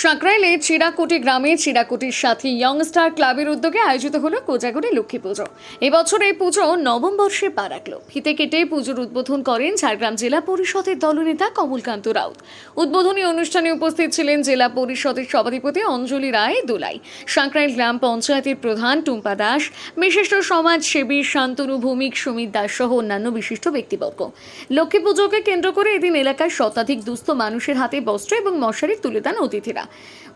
সাঁকরাইলে চিরাকুটি গ্রামে চিরাকুটির সাথী ইয়ংস্টার ক্লাবের উদ্যোগে আয়োজিত হলো কোজাগরি লক্ষ্মী পুজো। এবছর এই পুজো নবম বর্ষে পা রাখল। ফিতে কেটে পুজোর উদ্বোধন করেন ঝাড়গ্রাম জেলা পরিষদের দলনেতা কমলকান্ত রাউত। উদ্বোধনী অনুষ্ঠানে উপস্থিত ছিলেন জেলা পরিষদের সভাধিপতি অঞ্জলি রায় দোলাই, সাঁকরাইল গ্রাম পঞ্চায়েতের প্রধান টুম্পা দাস, বিশিষ্ট সমাজসেবী শান্তনু ভৌমিক, সুমিত দাস সহ অন্যান্য বিশিষ্ট ব্যক্তিবর্গ। লক্ষ্মী পুজোকে কেন্দ্র করে এদিন এলাকার শতাধিক দুস্থ মানুষের হাতে বস্ত্র এবং মশারি তুলে দেন অতিথিরা।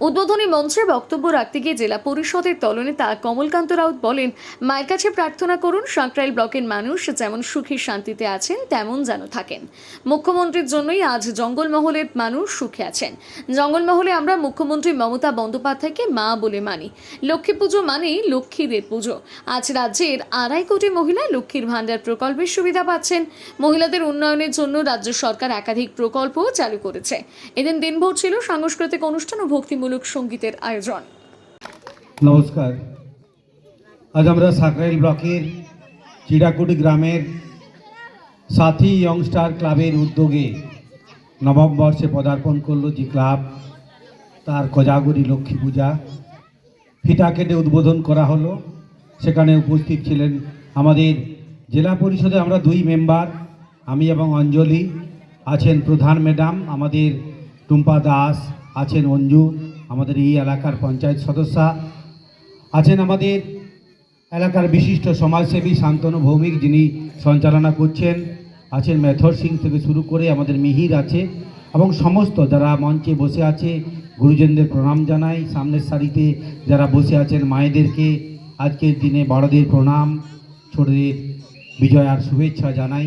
উদ্বোধনী মঞ্চে বক্তব্য রাখতে গিয়ে জেলা পরিষদের দলনেতা কমলকান্ত রাউত বলেন, মায়ের কাছে প্রার্থনা করুন সাঁকরাইল ব্লকের মানুষ যেমন সুখী শান্তিতে আছেন, তেমন যেন থাকেন। মুখ্যমন্ত্রীর জন্যই আজ জঙ্গলমহলের মানুষ সুখে আছেন। জঙ্গলমহলে আমরা মুখ্যমন্ত্রী মমতা বন্দ্যোপাধ্যায়কে মা বলে মানি। লক্ষ্মী পুজো মানেই লক্ষ্মীদের পুজো। আজ রাজ্যের আড়াই কোটি মহিলা লক্ষ্মীর ভাণ্ডার প্রকল্পের সুবিধা পাচ্ছেন। মহিলাদের উন্নয়নের জন্য রাজ্য সরকার একাধিক প্রকল্পও চালু করেছে। এদিন দিনভর ছিল সাংস্কৃতিক অনুষ্ঠান। ও ভক্তিমূলক সঙ্গীতের আয়োজন। নমস্কার। আজ আমরা সাকরাইল ব্লকের চিড়াকুটি গ্রামের সাথী ইয়ংস্টার ক্লাবের উদ্যোগে নবম বর্ষে পদার্পণ করল যে ক্লাব তার কোজাগরি লক্ষ্মী পূজা। ফিতা কেটে উদ্বোধন করা হলো। সেখানে উপস্থিত ছিলেন আমাদের জেলা পরিষদে আমরা দুই মেম্বার আমি এবং অঞ্জলি। আছেন প্রধান ম্যাডাম, আমাদের টুম্পা দাস আছেন অঞ্জু, আমাদের এই এলাকার পঞ্চায়েত সদস্যা। আছেন আমাদের এলাকার বিশিষ্ট সমাজসেবী শান্তনু ভৌমিক, যিনি সঞ্চালনা করছেন। আছেন মেথর সিং থেকে শুরু করে আমাদের মিহির আছে এবং সমস্ত যারা মঞ্চে বসে আছে, গুরুজনদের প্রণাম জানাই। সামনের সারিতে যারা বসে আছেন মায়েদেরকে, আজকের দিনে বড়দের প্রণাম, ছোটদের বিজয় আর শুভেচ্ছা জানাই।